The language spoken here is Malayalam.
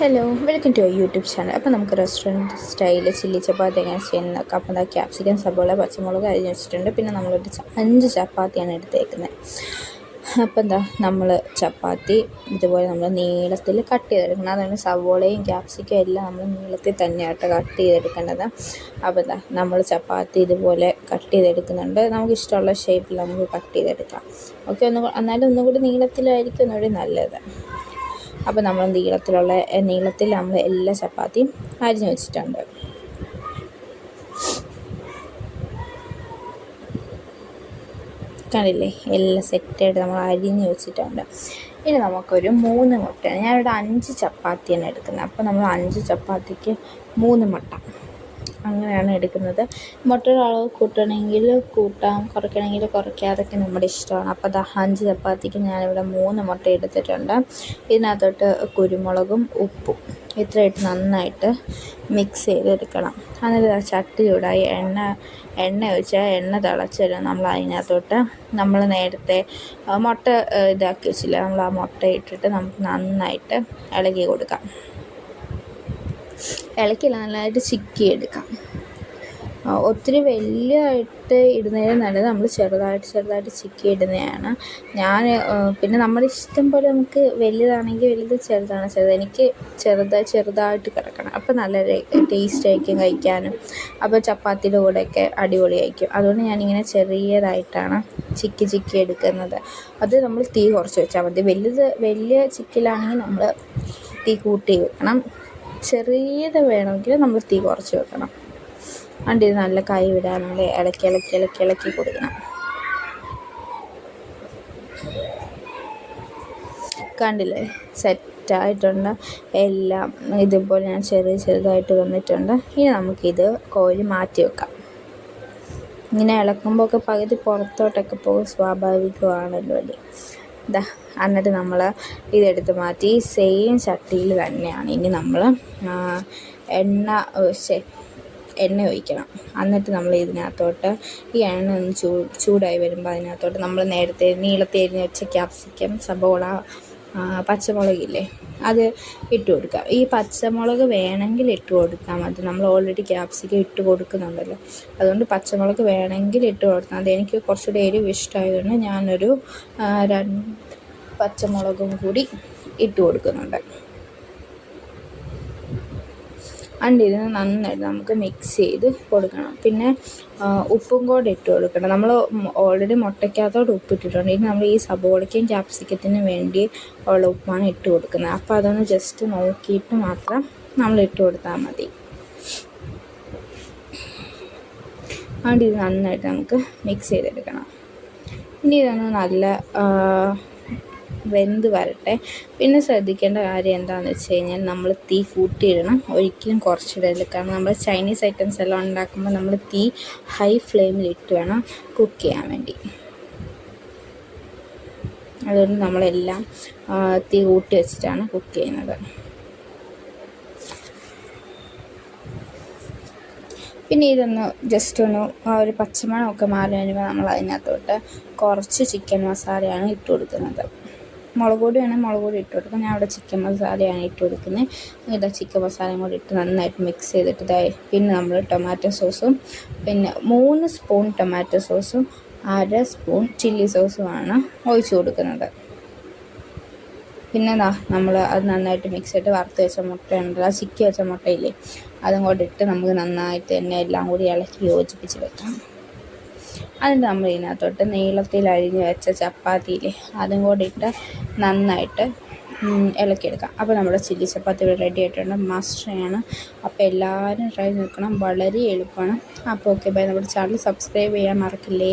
Hello welcome to YouTube channel അപ്പോൾ നമുക്ക് റെസ്റ്റോറന്റ് സ്റ്റൈലിൽ ചില്ലി ചപ്പാത്തി എങ്ങനെ ചെയ്യുന്നത് നോക്കാം അപ്പോൾ എന്താ ക്യാപ്സിക്കം സബോള പച്ചമുളക് അരിഞ്ഞ് വെച്ചിട്ടുണ്ട്. പിന്നെ നമ്മളൊരു അഞ്ച് ചപ്പാത്തിയാണ് എടുത്തേക്കുന്നത്. അപ്പോൾ എന്താ നമ്മൾ ചപ്പാത്തി ഇതുപോലെ നമ്മൾ നീളത്തിൽ കട്ട് ചെയ്തെടുക്കണം. അതാണ് സവോളയും ക്യാപ്സിക്കും എല്ലാം നമ്മൾ നീളത്തിൽ തന്നെയായിട്ട് കട്ട് ചെയ്തെടുക്കേണ്ടത്. അപ്പോൾ എന്താ നമ്മൾ ചപ്പാത്തി ഇതുപോലെ കട്ട് ചെയ്തെടുക്കുന്നുണ്ട്. നമുക്ക് ഇഷ്ടമുള്ള ഷേപ്പിൽ നമുക്ക് കട്ട് ചെയ്തെടുക്കാം. ഓക്കെ ഒന്ന് എന്നാലും ഒന്നുകൂടി നീളത്തിലായിരിക്കും ഒന്നുകൂടി നല്ലത്. അപ്പോൾ നമ്മൾ നീളത്തിലുള്ള നീളത്തിൽ നമ്മൾ എല്ലാ ചപ്പാത്തിയും അരിഞ്ഞു വെച്ചിട്ടുണ്ട്. കണ്ടില്ലേ? എല്ലാം സെറ്റായിട്ട് നമ്മൾ അരിഞ്ഞു വെച്ചിട്ടുണ്ട്. ഇനി നമുക്കൊരു മൂന്ന് മുട്ടയാണ് ഞാനിവിടെ അഞ്ച് ചപ്പാത്തിയാണ് എടുക്കുന്നത്. അപ്പോൾ നമ്മൾ അഞ്ച് ചപ്പാത്തിക്ക് മൂന്ന് മുട്ട. അങ്ങനെയാണ് എടുക്കുന്നത്. മുട്ടയുടെ അളവ് കൂട്ടണമെങ്കിൽ കൂട്ടാം കുറയ്ക്കണമെങ്കിൽ കുറയ്ക്കാം. അതൊക്കെ നമ്മുടെ ഇഷ്ടമാണ്. അപ്പോൾ അത് അഞ്ച് ചപ്പാത്തിക്ക് ഞാനിവിടെ മൂന്ന് മുട്ട എടുത്തിട്ടുണ്ട്. ഇതിനകത്തോട്ട് കുരുമുളകും ഉപ്പും. ഇത്രയിട്ട് നന്നായിട്ട് മിക്സ് ചെയ്തെടുക്കണം. എന്നിട്ട് ചട്ടി ചൂടായി എണ്ണ എണ്ണ ഒഴിച്ചാൽ എണ്ണ തിളച്ച് നമ്മൾ അതിനകത്തോട്ട് നമ്മൾ നേരത്തെ മുട്ട ഇതാക്കി വെച്ചില്ല? നമ്മൾ ആ മുട്ട ഇട്ടിട്ട് നമുക്ക് നന്നായിട്ട് ഇളകി കൊടുക്കാം. ഇളക്കില്ല നല്ലതായിട്ട് ചിക്കി എടുക്കാം ഒത്തിരി വലിയതായിട്ട് ഇടുന്നതിന് നല്ലത് നമ്മൾ ചെറുതായിട്ട് ചെറുതായിട്ട് ചിക്കി ഇടുന്നതാണ്. ഞാൻ പിന്നെ നമ്മുടെ ഇഷ്ടം പോലെ നമുക്ക് വലുതാണെങ്കിൽ വലുത് ചെറുതാണ് ചെറുത്. എനിക്ക് ചെറുതായി ചെറുതായിട്ട് കിടക്കണം. അപ്പോൾ നല്ല ടേസ്റ്റ് ആയിരിക്കും കഴിക്കാനും. അപ്പോൾ ചപ്പാത്തിയുടെ കൂടെയൊക്കെ അടിപൊളിയായിരിക്കും അതുകൊണ്ട് ഞാനിങ്ങനെ ചെറിയതായിട്ടാണ് ചിക്കി ചിക്കി എടുക്കുന്നത്. അത് നമ്മൾ തീ കുറച്ച് വെച്ചാൽ മതി. വലുത് വലിയ ചിക്കിലാണെങ്കിൽ നമ്മൾ തീ കൂട്ടി വെക്കണം. ചെറിയത് വേണമെങ്കിൽ നമ്മൾ തീ കുറച്ച് വെക്കണം. ഇത് നല്ല കൈ നമ്മൾ ഇളക്കി ഇളക്കി ഇളക്കി ഇളക്കി കൊടുക്കണം. കണ്ടില്ലേ? സെറ്റായിട്ടുണ്ട് എല്ലാം ഇതുപോലെ ഞാൻ ചെറിയ ചെറുതായിട്ട് വന്നിട്ടുണ്ട്. ഇനി നമുക്കിത് കോഴി മാറ്റി വെക്കാം. ഇങ്ങനെ ഇളക്കുമ്പോൾ ഒക്കെ പകുതി പുറത്തോട്ടൊക്കെ പോകും. സ്വാഭാവികമാണല്ലോ അല്ലേ ഇതാ എന്നിട്ട് നമ്മൾ ഇതെടുത്ത് മാറ്റി സെയിം ചട്ടിയിൽ തന്നെയാണ്. ഇനി നമ്മൾ എണ്ണ എണ്ണ ഒഴിക്കണം. എന്നിട്ട് നമ്മൾ ഇതിനകത്തോട്ട് ഈ എണ്ണ ഒന്ന് ചൂ ചൂടായി വരുമ്പോൾ അതിനകത്തോട്ട് നമ്മൾ നേരത്തെ നീളത്തേരിഞ്ഞ് വെച്ച ക്യാപ്സിക്കം സബോള പച്ചമുളകില്ലേ അത് ഇട്ട് കൊടുക്കാം ഈ പച്ചമുളക് വേണമെങ്കിൽ ഇട്ട് കൊടുക്കാം അത് നമ്മൾ ഓൾറെഡി ക്യാപ്സിക്കം ഇട്ട് കൊടുക്കുന്നുണ്ടല്ലോ. അതുകൊണ്ട് പച്ചമുളക് വേണമെങ്കിൽ ഇട്ട് കൊടുക്കാം അതെനിക്ക് കുറച്ചുകൂടെ എരിവ് ഇഷ്ടമായതുകൊണ്ട് ഞാനൊരു രണ്ട് പച്ചമുളകും കൂടി ഇട്ട് കൊടുക്കുന്നുണ്ട്. അണ്ട് ഇത് നന്നായിട്ട് നമുക്ക് മിക്സ് ചെയ്ത് കൊടുക്കണം. പിന്നെ ഉപ്പും കൂടെ ഇട്ട് കൊടുക്കണം. നമ്മൾ ഓൾറെഡി മുട്ടയ്ക്കകത്തോട്ട് ഉപ്പ് ഇട്ടിട്ടുണ്ട് ഇനി നമ്മൾ ഈ സബോളയ്ക്കും ക്യാപ്സിക്കത്തിനും വേണ്ടി ഉള്ള ഉപ്പാണ് ഇട്ട് കൊടുക്കുന്നത്. അപ്പോൾ അതൊന്ന് ജസ്റ്റ് നോക്കിയിട്ട് മാത്രം നമ്മൾ ഇട്ട് കൊടുത്താൽ മതി. അതുകൊണ്ട് ഇത് നന്നായിട്ട് നമുക്ക് മിക്സ് ചെയ്തെടുക്കണം. ഇനി ഇതൊന്ന് നല്ല വെന്ത് വരട്ടെ. പിന്നെ ശ്രദ്ധിക്കേണ്ട കാര്യം എന്താണെന്ന് വെച്ച് കഴിഞ്ഞാൽ നമ്മൾ തീ കൂട്ടിയിടണം. ഒരിക്കലും കുറച്ചിടരുത്. കാരണം നമ്മൾ ചൈനീസ് ഐറ്റംസ് എല്ലാം ഉണ്ടാക്കുമ്പോൾ നമ്മൾ തീ ഹൈ ഫ്ലെയിമിൽ ഇട്ട് വേണം കുക്ക് ചെയ്യാൻ വേണ്ടി. അതുകൊണ്ട് നമ്മളെല്ലാം തീ കൂട്ടി വെച്ചിട്ടാണ് കുക്ക് ചെയ്യുന്നത്. പിന്നെ ഇതൊന്ന് ജസ്റ്റ് ഒന്ന് ആ ഒരു പച്ചമണമൊക്കെ മാറി വരുമ്പോൾ നമ്മൾ അതിനകത്തോട്ട് കുറച്ച് ചിക്കൻ മസാലയാണ് ഇട്ട് കൊടുക്കുന്നത്. മുളക് പൊടി വേണമെങ്കിൽ മുളക് പൊടി ഇട്ട് കൊടുക്കാം ഞാൻ അവിടെ ചിക്കൻ മസാലയാണ് ഇട്ട് കൊടുക്കുന്നത്. ഇതാ ചിക്കൻ മസാലയും കൂടി ഇട്ട് നന്നായിട്ട് മിക്സ് ചെയ്തിട്ട് ഇതായി പിന്നെ നമ്മൾ ടൊമാറ്റോ സോസും പിന്നെ മൂന്ന് സ്പൂൺ ടൊമാറ്റോ സോസും അര സ്പൂൺ ചില്ലി സോസുമാണ് ഒഴിച്ചു കൊടുക്കുന്നത്. പിന്നെ നമ്മൾ അത് നന്നായിട്ട് മിക്സ് ചെയ്തിട്ട് വറുത്ത് വെച്ച മുട്ടയുണ്ടല്ലോ ആ ചിക്കി വെച്ച മുട്ടയില്ലേ അതും കൂടി ഇട്ട് നമുക്ക് നന്നായിട്ട് തന്നെ എല്ലാം കൂടി ഇളക്കി യോജിപ്പിച്ച് വെക്കാം. എന്നിട്ട് നമ്മൾ ഇതിനകത്തോട്ട് നീളത്തിൽ അരിഞ്ഞ് വെച്ച ചപ്പാത്തിയില്ലേ അതും കൂടി ഇട്ട് നന്നായിട്ട് ഇളക്കിയെടുക്കാം. അപ്പോൾ നമ്മുടെ ചില്ലി ചപ്പാത്തി റെഡി ആയിട്ടുണ്ട്. മസ്റ്ററാണ് അപ്പോൾ എല്ലാവരും ട്രൈ നോക്കണം. വളരെ എളുപ്പമാണ്. അപ്പോൾ ഓക്കെ ബൈ നമ്മുടെ ചാനൽ സബ്സ്ക്രൈബ് ചെയ്യാൻ മറക്കില്ലേ?